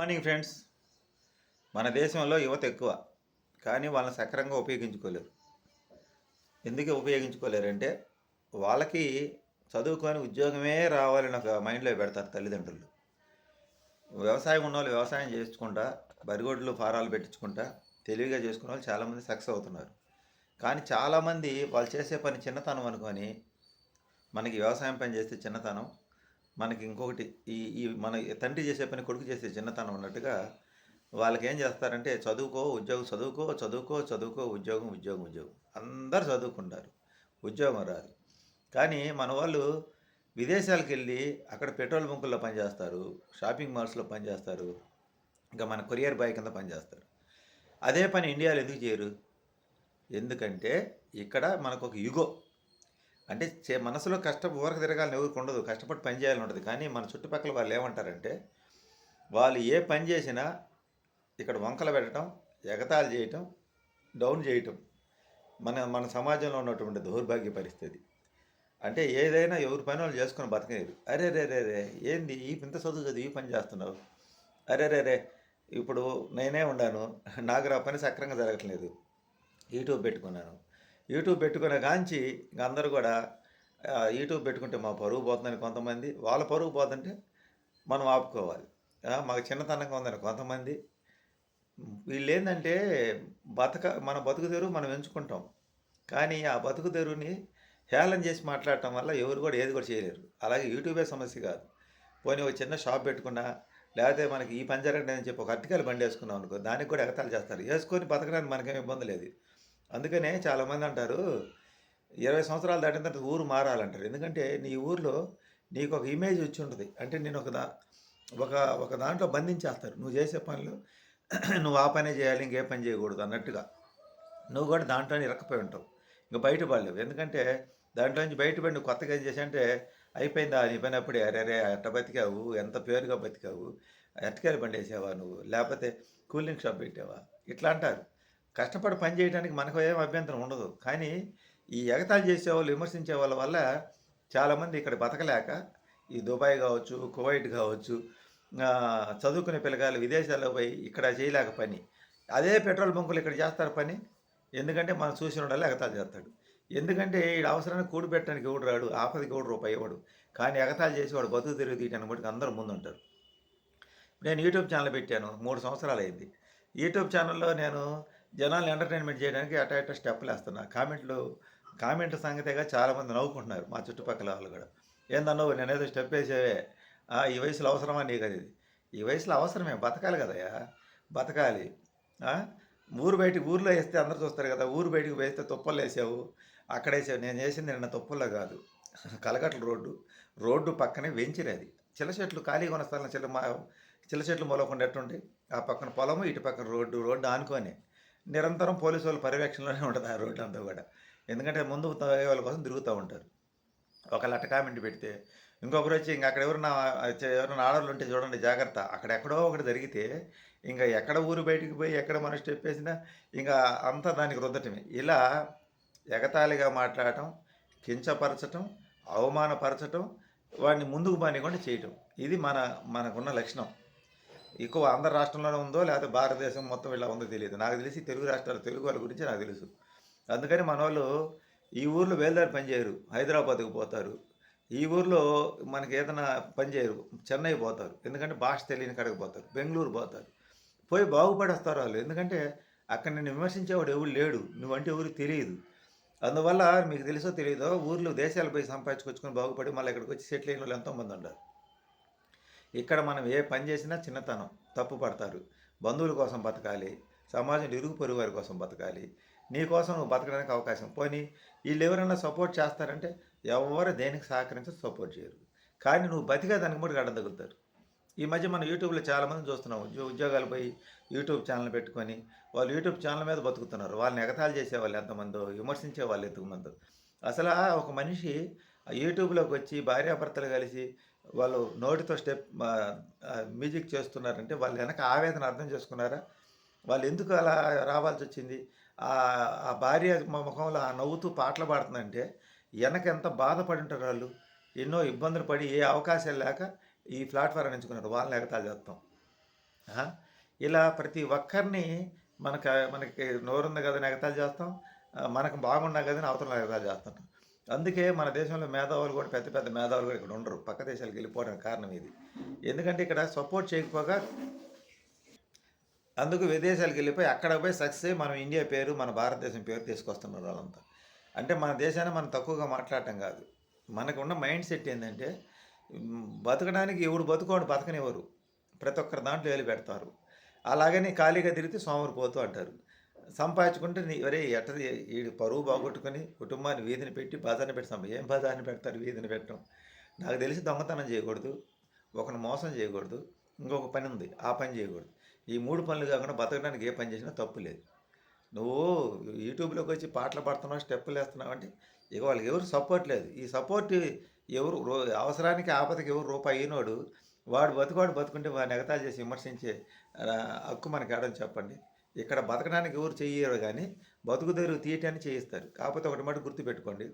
Morning friends. మన దేశంలో యువత ఎక్కువ కానీ వాళ్ళని సక్రంగా ఉపయోగించుకోలేరు. ఎందుకు ఉపయోగించుకోలేరంటే వాళ్ళకి చదువుకొని ఉద్యోగమే రావాలని ఒక మైండ్లో పెడతారు తల్లిదండ్రులు. వ్యవసాయం ఉన్న వాళ్ళు వ్యవసాయం చేసుకుంటా బరిగొడ్లు ఫారాలు పెట్టించుకుంటా తెలివిగా చేసుకున్న వాళ్ళు చాలామంది సక్సెస్ అవుతున్నారు. కానీ చాలామంది వాళ్ళు చేసే పని చిన్నతనం అనుకొని మనకి వ్యవసాయం పని చేస్తే చిన్నతనం మనకి ఇంకొకటి ఈ ఈ మన తండ్రి చేసే పని కొడుకు చేసే చిన్నతనం అన్నట్టుగా వాళ్ళకి ఏం చేస్తారంటే చదువుకో ఉద్యోగం చదువుకో చదువుకో చదువుకో ఉద్యోగం ఉద్యోగం ఉద్యోగం. అందరు చదువుకుంటారు. ఉద్యోగం రాదు. కానీ మన వాళ్ళు విదేశాలకు వెళ్ళి అక్కడ పెట్రోల్ బంకుల్లో పనిచేస్తారు షాపింగ్ మాల్స్లో పనిచేస్తారు ఇంకా మన కొరియర్ బాయ్ కింద పనిచేస్తారు. అదే పని ఇండియాలో ఎందుకు చేయరు? ఎందుకంటే ఇక్కడ మనకు ఒక యుగో. అంటే చే మనసులో కష్టం ఊరకు తిరగాలని ఎవరికి ఉండదు. కష్టపడి పని చేయాలని ఉంటుంది. కానీ మన చుట్టుపక్కల వాళ్ళు ఏమంటారంటే వాళ్ళు ఏ పని చేసినా ఇక్కడ వంకలు పెట్టడం ఎగతాళి చేయటం డౌన్ చేయటం మన మన సమాజంలో ఉన్నటువంటి దౌర్భాగ్య పరిస్థితి. అంటే ఏదైనా ఎవరి పని వాళ్ళు చేసుకుని బతకలేరు అరే రే రే రే ఏంది? ఈ ఇంత చదువు చదివి ఈ పని చేస్తున్నావు. అరే రే రే ఇప్పుడు నేనే ఉన్నాను. నాకు ఆ పని సక్రంగా జరగట్లేదు. యూట్యూబ్ పెట్టుకున్నాను. యూట్యూబ్ పెట్టుకునే కాంచి ఇంక అందరూ కూడా యూట్యూబ్ పెట్టుకుంటే మా పరువు పోతుందని కొంతమంది వాళ్ళ పరువు పోతుంటే మనం ఆపుకోవాలి. మాకు చిన్నతనంగా ఉందని కొంతమంది వీళ్ళు ఏంటంటే బతక మన బతుకు తెరువు మనం ఎంచుకుంటాం. కానీ ఆ బతుకు తెరువుని హేళన చేసి మాట్లాడటం వల్ల ఎవరు కూడా ఏది కూడా చేయలేరు. అలాగే యూట్యూబే సమస్య కాదు. పోనీ ఒక చిన్న షాప్ పెట్టుకున్నా లేకపోతే మనకి ఈ పని జరగడం అని చెప్పి ఒక అరటికాయలు బండి వేసుకున్నాం అనుకో దానికి కూడా ఎగతాలు చేస్తారు. వేసుకొని బతకడానికి మనకేం ఇబ్బంది లేదు. అందుకనే చాలామంది అంటారు ఇరవై సంవత్సరాలు దాటిన తర్వాత ఊరు మారాలంటారు. ఎందుకంటే నీ ఊర్లో నీకు ఒక ఇమేజ్ వచ్చి ఉంటుంది. అంటే నేను ఒక దా ఒక ఒక దాంట్లో బంధించేస్తారు. నువ్వు చేసే పనులు నువ్వు ఆ పనే చేయాలి ఇంకే పని చేయకూడదు అన్నట్టుగా. నువ్వు కూడా దాంట్లోనే ఇరక్కపోయి ఉంటావు. ఇంకా బయటపడలేవు. ఎందుకంటే దాంట్లో నుంచి బయటపడి నువ్వు కొత్తగా ఏం చేసి అంటే అయిపోయిందా నీ పని అప్పుడే? అరే అరే ఎట్ట బతికావు? ఎంత పేరుగా బతికావు? ఎట్టకాయలు పండేసేవా నువ్వు? లేకపోతే కూలింగ్ షాప్ పెట్టావా? ఇట్లా అంటారు. కష్టపడి పని చేయడానికి మనకు ఏం అభ్యంతరం ఉండదు. కానీ ఈ ఎగతాళి చేసే వాళ్ళు విమర్శించే వాళ్ళ వల్ల చాలామంది ఇక్కడ బతకలేక ఈ దుబాయ్ కావచ్చు కువైట్ కావచ్చు చదువుకునే పిల్లగాళ్ళు విదేశాల్లో పోయి ఇక్కడ చేయలేక పని. అదే పెట్రోల్ బంకులు ఇక్కడ చేస్తారు పని. ఎందుకంటే మనం చూసిన వాళ్ళు ఎగతాళి చేస్తాడు. ఎందుకంటే ఈ అవసరాన్ని కూడి పెట్టడానికి ఎవడు రాడు? ఆపదికి ఎవడు రూపాయి ఇవ్వడు? కానీ ఎగతాళి చేసి వాడు బతుకు తిరిగి తీయడానికి మటుకు అందరూ ముందుంటారు. నేను యూట్యూబ్ ఛానల్ పెట్టాను మూడు సంవత్సరాలు అయింది. యూట్యూబ్ ఛానల్లో నేను జనాల్ని ఎంటర్టైన్మెంట్ చేయడానికి అట ఇట స్టెప్పులు వేస్తున్నారు కామెంట్లు కామెంట్ సంగతిగా చాలామంది నవ్వుకుంటున్నారు మా చుట్టుపక్కల వాళ్ళు కూడా. ఏందన్నావు నేనేదో స్టెప్ వేసేవే. ఆ, ఈ వయసులో అవసరమా నీకు అది? ఈ వయసులో అవసరమే బతకాలి కదయ్యా. బతకాలి. ఊరు బయటికి ఊర్లో వేస్తే అందరు చూస్తారు కదా ఊరు బయటికి వేస్తే తుప్పలు వేసావు. అక్కడ వేసావు. నేను వేసింది నిన్న తుప్పల్లో కాదు. కలగట్ల రోడ్డు. రోడ్డు పక్కనే వెంచిరు అది. చిల్ల చెట్లు ఖాళీగా ఉన్న స్థలం చిల్ల మా చిల్ల చెట్లు మొలకుండా ఎట్టుండి ఆ పక్కన పొలము ఇటు పక్కన రోడ్డు రోడ్డు ఆనుకొని. నిరంతరం పోలీసు వాళ్ళ పర్యవేక్షణలోనే ఉంటుంది ఆ రోడ్డు అంతా కూడా. ఎందుకంటే ముందు వాళ్ళ కోసం తిరుగుతూ ఉంటారు. ఒకళ్ళు అట్ట కామెంట్ పెడితే ఇంకొకరు వచ్చి ఇంకా అక్కడ ఎవరన్నా ఎవరైనా ఆడవాళ్ళు ఉంటే చూడండి జాగ్రత్త. అక్కడ ఎక్కడో ఒకటి జరిగితే ఇంకా ఎక్కడ ఊరు బయటికి పోయి ఎక్కడ మనం స్టెప్ వేసినా ఇంకా అంతా దానికి రుద్దటమే. ఇలా ఎగతాళిగా మాట్లాడటం కించపరచటం అవమానపరచటం వాడిని ముందుకు బానికుండా చేయటం. ఇది మన మనకున్న లక్షణం. ఎక్కువ ఆంధ్ర రాష్ట్రంలోనే ఉందో లేకపోతే భారతదేశం మొత్తం ఇలా ఉందో తెలియదు. నాకు తెలిసి తెలుగు రాష్ట్రాలు తెలుగు వాళ్ళ గురించి నాకు తెలుసు. అందుకని మన వాళ్ళు ఈ ఊర్లో వేలుదారి పని చేయరు హైదరాబాద్కి పోతారు. ఈ ఊర్లో మనకి ఏదైనా పని చేయరు చెన్నై పోతారు. ఎందుకంటే భాష తెలియని కడకు పోతారు బెంగళూరు పోతారు. పోయి బాగుపడేస్తారు వాళ్ళు. ఎందుకంటే అక్కడ నిన్ను విమర్శించేవాడు ఎవరు లేడు నువ్వంటే ఎవరికి తెలియదు. అందువల్ల మీకు తెలుసో తెలియదో ఊర్లో దేశాలు పోయి సంపాదించుకొచ్చుకొని బాగుపడి మళ్ళీ ఇక్కడికి వచ్చి సెటిల్ అయిన వాళ్ళు ఎంతోమంది ఉన్నారు. ఇక్కడ మనం ఏ పని చేసినా చిన్నతనం తప్పు పడతారు. బంధువుల కోసం బతకాలి సమాజం ఇరుగు పొరుగు వారి కోసం బతకాలి. నీ కోసం నువ్వు బతకడానికి అవకాశం. పోనీ వీళ్ళు ఎవరైనా సపోర్ట్ చేస్తారంటే ఎవరు దేనికి సహకరించి సపోర్ట్ చేయరు. కానీ నువ్వు బతికే దానికి మూడు గడ్డ తగులుతారు. ఈ మధ్య మన యూట్యూబ్లో చాలామంది చూస్తున్నాం. ఉద్యో ఉద్యోగాలు పోయి యూట్యూబ్ ఛానల్ పెట్టుకొని వాళ్ళు యూట్యూబ్ ఛానల్ మీద బతుకుతున్నారు. వాళ్ళని ఎగతాలు చేసే వాళ్ళు ఎంతమందో విమర్శించే వాళ్ళు ఎంతమందో. అసలు ఒక మనిషి యూట్యూబ్లోకి వచ్చి భార్యాభర్తలు కలిసి వాళ్ళు నోటితో స్టెప్ మ్యూజిక్ చేస్తున్నారంటే వాళ్ళు వెనక ఆవేదన అర్థం చేసుకున్నారా? వాళ్ళు ఎందుకు అలా రావాల్సి వచ్చింది? ఆ ఆ భార్య మా ముఖంలో ఆ నవ్వుతూ పాటలు పాడుతుందంటే వెనక ఎంత బాధపడి ఉంటారు వాళ్ళు? ఎన్నో ఇబ్బందులు పడి ఏ అవకాశాలు లేక ఈ ప్లాట్ఫారం ఎంచుకున్నారు. వాళ్ళని ఎగతాళి చేస్తాం. ఇలా ప్రతి ఒక్కరిని మనకు మనకి నోరుంది కదా ఎగతాలు చేస్తాం. మనకు బాగున్నా కదా అవతల ఎగతాలు చేస్తున్నాం అందుకే మన దేశంలో మేధావులు కూడా పెద్ద పెద్ద మేధావులు కూడా ఇక్కడ ఉండరు. పక్క దేశాలకు వెళ్ళిపోవడానికి కారణం ఇది. ఎందుకంటే ఇక్కడ సపోర్ట్ చేయకపోగా అందుకు విదేశాలకు వెళ్ళిపోయి అక్కడ పోయి సక్సెస్ అయ్యి మనం ఇండియా పేరు మన భారతదేశం పేరు తీసుకొస్తున్నారు వాళ్ళంతా. అంటే మన దేశాన్ని మనం తక్కువగా మాట్లాడటం కాదు. మనకు ఉన్న మైండ్ సెట్ ఏంటంటే బతకడానికి ఎవడు బతుకోడు బతకనివ్వరు. ప్రతి ఒక్కరి దాంట్లో వేలు పెడతారు. అలాగని ఖాళీగా తిరిగితే సోమరు పోతూ అంటారు. సంపాదించుకుంటే నీ ఒరే ఎట్ట ఈ పరువు బాగొట్టుకొని కుటుంబాన్ని వీధిని పెట్టి బజార్ని పెట్టి సంపా ఏం బజార్ని పెడతారు వీధిని పెట్టడం? నాకు తెలిసి దొంగతనం చేయకూడదు ఒకరిని మోసం చేయకూడదు ఇంకొక పని ఉంది ఆ పని చేయకూడదు. ఈ మూడు పనులు కాకుండా బతకడానికి ఏ పని చేసినా తప్పు లేదు. నువ్వు యూట్యూబ్లోకి వచ్చి పాటలు పాడుతున్నావు స్టెప్పులు వేస్తున్నావు అంటే ఇక వాళ్ళకి ఎవరు సపోర్ట్ లేదు. ఈ సపోర్ట్ ఎవరు రో అవసరానికి ఆపదకి ఎవరు రూపాయి అయినోడు వాడు బతుకువాడు బతుకుంటే వాడిని ఎగతాలు చేసి విమర్శించే హక్కు మనకి ఆడని చెప్పండి. ఇక్కడ బతకడానికి ఎవరు చేయరు కానీ బతుకు దగ్గర తీయటాన్ని చేయిస్తారు. కాకపోతే ఒకటి మాట గుర్తుపెట్టుకోండి.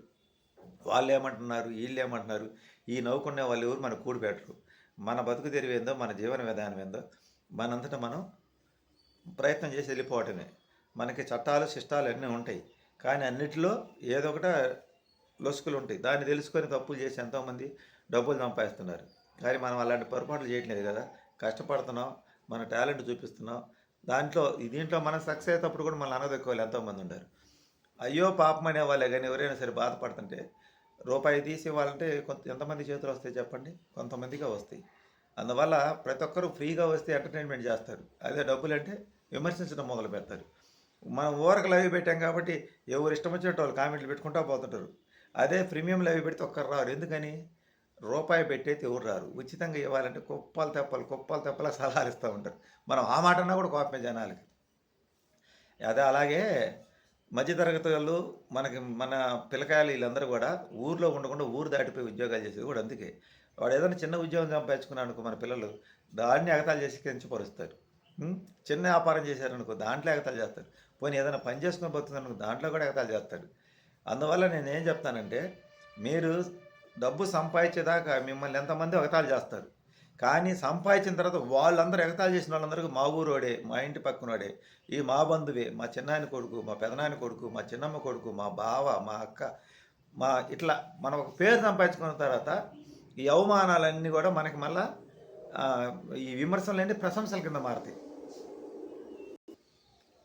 వాళ్ళు ఏమంటున్నారు వీళ్ళు ఏమంటున్నారు ఈ నవ్వుకునే వాళ్ళు ఎవరు మన కూడి పెట్టరు. మన బతుకు తెరివేందో మన జీవన విధానం ఏందో మనంతటా మనం ప్రయత్నం చేసి వెళ్ళిపోవటమే. మనకి చట్టాలు శిష్టాలు అన్నీ ఉంటాయి. కానీ అన్నిటిలో ఏదో ఒకట లొసుకులు ఉంటాయి. దాన్ని తెలుసుకొని తప్పులు చేసి ఎంతోమంది డబ్బులు సంపాదిస్తున్నారు. కానీ మనం అలాంటి పొరపాట్లు చేయట్లేదు కదా. కష్టపడుతున్నాం మన టాలెంట్ చూపిస్తున్నాం దాంట్లో దీంట్లో మనం సక్సెస్ అయ్యేటప్పుడు కూడా మనం అనదొక్కోవాలి ఎంతోమంది ఉంటారు. అయ్యో పాపం అనే వాళ్ళే కానీ ఎవరైనా సరే బాధపడుతుంటే రూపాయి తీసి ఇవ్వాలంటే కొంత ఎంతమంది చేతులు వస్తాయి చెప్పండి? కొంతమందిగా వస్తాయి. అందువల్ల ప్రతి ఒక్కరూ ఫ్రీగా వస్తే ఎంటర్టైన్మెంట్ చేస్తారు. అదే డబ్బులు అంటే విమర్శించడం మొదలు పెడతారు. మనం ఊరకు లైవ్ పెట్టాం కాబట్టి ఎవరు ఇష్టం వచ్చినట్టు వాళ్ళు కామెంట్లు పెట్టుకుంటా పోతుంటారు. అదే ప్రీమియం లైవ్ పెడితే ఒక్కరు రారు. ఎందుకని? రూపాయి పెట్టేది ఎవరు రారు? ఉచితంగా ఇవ్వాలంటే కుప్పాలు తెప్పలు కుప్పాలు తెప్పలా సలహాలు ఇస్తూ ఉంటారు. మనం ఆ మాట అన్నా కూడా కోపమే జనాలకి. అదే అలాగే మధ్యతరగతి వాళ్ళు మనకి మన పిల్లకాయలు వీళ్ళందరూ కూడా ఊర్లో ఉండకుండా ఊరు దాటిపోయి ఉద్యోగాలు చేసేది కూడా అందుకే. వాడు ఏదైనా చిన్న ఉద్యోగం సంపాదించుకున్నాడు అనుకో మన పిల్లలు దాన్ని ఎగతాలు చేసి కించపరుస్తారు చిన్న వ్యాపారం చేశారనుకో దాంట్లో ఎగతాలు చేస్తారు. పోనీ ఏదైనా పని చేసుకుని పోతుంది అనుకో దాంట్లో కూడా ఎగతాలు చేస్తాడు. అందువల్ల నేను ఏం చెప్తానంటే మీరు డబ్బు సంపాదించేదాకా మిమ్మల్ని ఎంతమంది ఎగతాళి చేస్తారు? కానీ సంపాదించిన తర్వాత వాళ్ళందరూ ఎగతాళి చేసిన వాళ్ళందరికీ మా ఊరోడే మా ఇంటి పక్కనోడే ఈ మా బంధువే మా చిన్నాయన కొడుకు మా పెదనాయన కొడుకు మా చిన్నమ్మ కొడుకు మా బావ మా అక్క మా ఇట్లా మనం ఒక పేరు సంపాదించుకున్న తర్వాత ఈ అవమానాలన్నీ కూడా మనకి మళ్ళా ఈ విమర్శలన్నీ ప్రశంసల కింద మారుతాయి.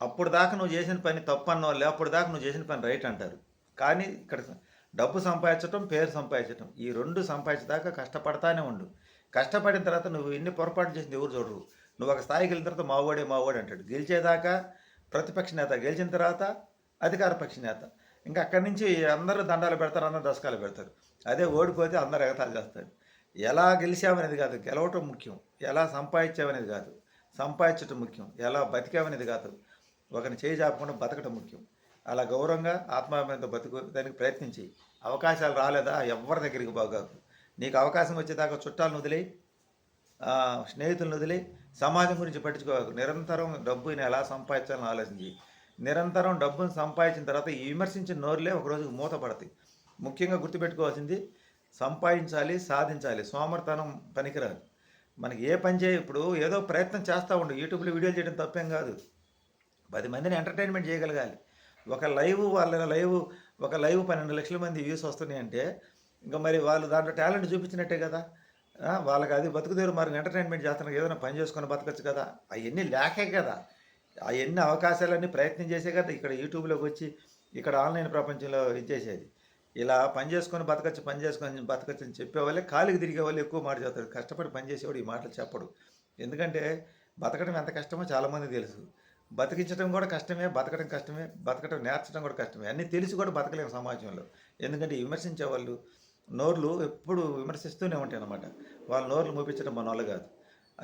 అప్పుడు దాకా నువ్వు చేసిన పని తప్పు అన్న వాళ్ళు అప్పుడు దాకా నువ్వు చేసిన పని రైట్ అంటారు. కానీ ఇక్కడ డబ్బు సంపాదించటం పేరు సంపాదించటం. ఈ రెండు సంపాదించేదాకా కష్టపడతానే ఉండు. కష్టపడిన తర్వాత నువ్వు ఎన్ని పొరపాటు చేసింది ఎవరు చూడరు. నువ్వు ఒక స్థాయికి వెళ్ళిన తర్వాత మావోడే మావోడే అంటాడు. గెలిచేదాకా ప్రతిపక్ష నేత గెలిచిన తర్వాత అధికార పక్ష నేత. ఇంకా అక్కడి నుంచి అందరూ దండాలు పెడతారు అందరూ దశకాలు పెడతారు. అదే ఓడిపోతే అందరూ ఎగతాలు చేస్తారు. ఎలా గెలిచామనేది కాదు గెలవటం ముఖ్యం. ఎలా సంపాదించామనేది కాదు సంపాదించటం ముఖ్యం. ఎలా బతికామనేది కాదు. ఒకరిని చేయి చాపకుండా బతకటం ముఖ్యం. అలా గౌరవంగా ఆత్మాభిమానంతో బతుకు దానికి ప్రయత్నించి అవకాశాలు రాలేదా ఎవరి దగ్గరికి బాగాకు నీకు అవకాశం వచ్చేదాకా చుట్టాలను వదిలే స్నేహితులను వదిలి సమాజం గురించి పట్టించుకోవాలి నిరంతరం డబ్బుని ఎలా సంపాదించాలని ఆలోచించి నిరంతరం డబ్బును సంపాదించిన తర్వాత ఈ విమర్శించిన నోరులే ఒకరోజు మూతపడతాయి ముఖ్యంగా గుర్తుపెట్టుకోవాల్సింది సంపాదించాలి సాధించాలి. సోమర్తనం పనికిరాదు. మనకి ఏ పని చేయ ఇప్పుడు ఏదో ప్రయత్నం చేస్తూ ఉండు. యూట్యూబ్లో వీడియోలు చేయడం తప్పేం కాదు. పది మందిని ఎంటర్టైన్మెంట్ చేయగలగాలి. ఒక లైవ్ వాళ్ళ లైవ్ ఒక లైవ్ పన్నెండు లక్షల మంది వ్యూస్ వస్తున్నాయి అంటే ఇంకా మరి వాళ్ళు దాంట్లో టాలెంట్ చూపించినట్టే కదా. వాళ్ళకి అది బతుకుదేరు మరి ఎంటర్టైన్మెంట్ చేస్తున్నారు ఏదైనా పని చేసుకొని బతకచ్చు కదా. అవన్నీ లేకే కదా. అవన్నీ అవకాశాలన్నీ ప్రయత్నం చేసే కదా ఇక్కడ యూట్యూబ్లోకి వచ్చి ఇక్కడ ఆన్లైన్ ప్రపంచంలో ఇచ్చేసేది. ఇలా పని చేసుకొని బతకచ్చు పని చేసుకొని బతకచ్చు అని చెప్పేవాళ్ళే కాలికి తిరిగే వాళ్ళు ఎక్కువ మాట చేస్తారు కష్టపడి పని చేసేవాడు ఈ మాటలు చెప్పడు. ఎందుకంటే బతకడం ఎంత కష్టమో చాలామంది తెలుసు. బతికించడం కూడా కష్టమే బతకడం కష్టమే బతకడం నేర్చడం కూడా కష్టమే. అన్నీ తెలిసి కూడా బతకలేము సమాజంలో. ఎందుకంటే విమర్శించే వాళ్ళు నోర్లు ఎప్పుడు విమర్శిస్తూనే ఉంటాయి అన్నమాట వాళ్ళ నోర్లు మూపించడం మన వాళ్ళు కాదు.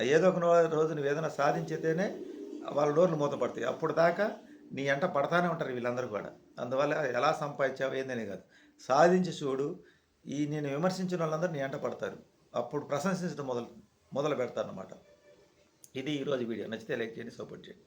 ఏదో ఒక నో- రోజు నువ్వు ఏదైనా సాధించితేనే వాళ్ళ నోర్లు మూతపడతాయి. అప్పుడు దాకా నీ ఎంట పడతానే ఉంటారు వీళ్ళందరూ కూడా. అందువల్ల ఎలా సంపాదించావు ఏందని కాదు. సాధించి చూడు ఈ నేను విమర్శించిన వాళ్ళందరూ నీ ఎంట పడతారు. అప్పుడు ప్రశంసించడం మొదలు మొదలు పెడతారు అన్నమాట ఇది ఈరోజు వీడియో. నచ్చితే లైక్ చేయండి సపోర్ట్ చేయండి.